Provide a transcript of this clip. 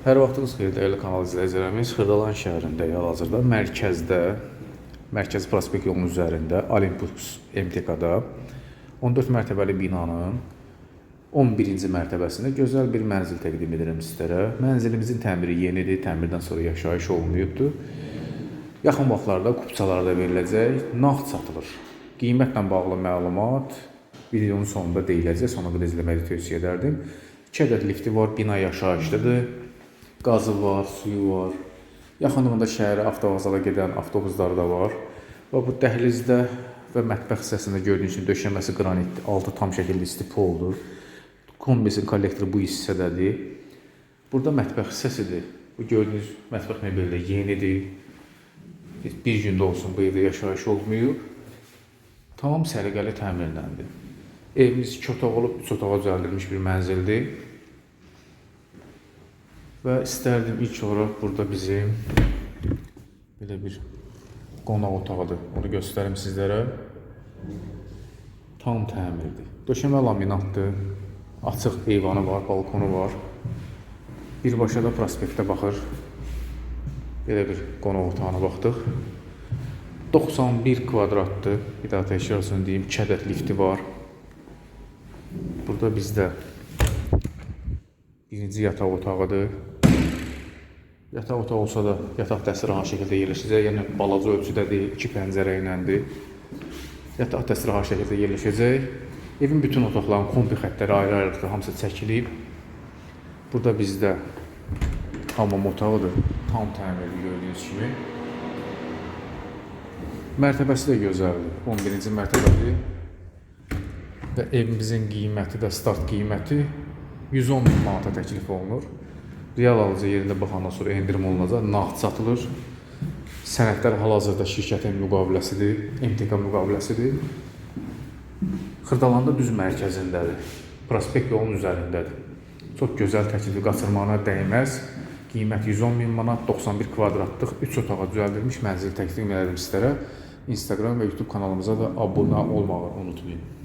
Hər vaxtınız xeyir dəyərli kanal izləyicilərimiz. Xırdalan şəhərindəyik hal-hazırda. Mərkəzdə, Mərkəzi Prospekt yolunun üzərində Olympus MTK-da 14 mərtəbəli binanın 11-ci mərtəbəsində gözəl bir mənzil təqdim edirəm sizlərə. Mənzilimizin təmiri yenidir, təmirdən sonra yaşayış olunmayıbdır. Yaxın vaxtlarda kupçalarda veriləcək, nağd satılır. Qiymətlə bağlı məlumat videonun sonunda deyiləcək, sona qədər izləməyi tövsiyə edərdim. 2 ədəd lifti var, bina yaşayışlıdır. Qazı var, suyu var. Yaxınlığında şəhərə avtovağzala gedən avtobuslar da var. Və bu dəhlizdə və mətbəx hissəsində gördüyünüz kimi döşəməsi qranitdir, altı tam şəkildə istipoldur. Kombisin kollektoru bu hissədədir. Burada mətbəx hissəsidir. Bu gördüyünüz mətbəx mebeli də yenidir. Bir gündə olsun bu evdə yaşayış olmayıb. Tamam səliqəli təmirləndir. Evimiz iki otaq olub, üç otağa düzəldilmiş bir mənzildir. Və istərdim ilk olaraq burada bizim belə bir qonaq otağıdır. Onu göstərim sizlərə. Tam təmirdir. Döşəmə laminatdır. Açıq eyvanı var, balkonu var. Birbaşa da prospektə baxır. Belə bir qonaq otağına baxdıq. 91 kvadratdır. Bir daha təkrar olsun deyim, 2 ədəd lifti var. Burada bizdə birinci yataq otağıdır. Yataq otağı olsa da yataq dəsti rahat şəkildə yerləşəcək. Yəni balaca ölçüdədir, iki pəncərə iləndir. Yataq dəsti rahat şəkildə yerləşəcək. Evin bütün otaqlarının kombi xəttləri ayrı-ayrılıqda hamısı çəkilib. Burada bizdə hamam otağıdır. Tam təmirli gördüyünüz kimi. Mərtəbəsi də gözəldir. 11-ci mərtəbədir. Və evimizin qiyməti də start qiyməti 110 min manata təklif olunur. Real alıcı yerində baxandan sonra endirim olunacaq, nağd satılır. Sənədlər hal-hazırda şirkətin müqaviləsidir, MTK müqaviləsidir. Xırdalanda düz mərkəzindədir. Prospekt yolunun üzərindədir. Çox gözəl təklifi qaçırmağına dəyməz. Qiymət 110 min manat, 91 kvadratlıq 3 otağa düzəldilmiş mənzil təklif edirəm sizlərə. Instagram və YouTube kanalımıza da abunə olmağı unutmayın.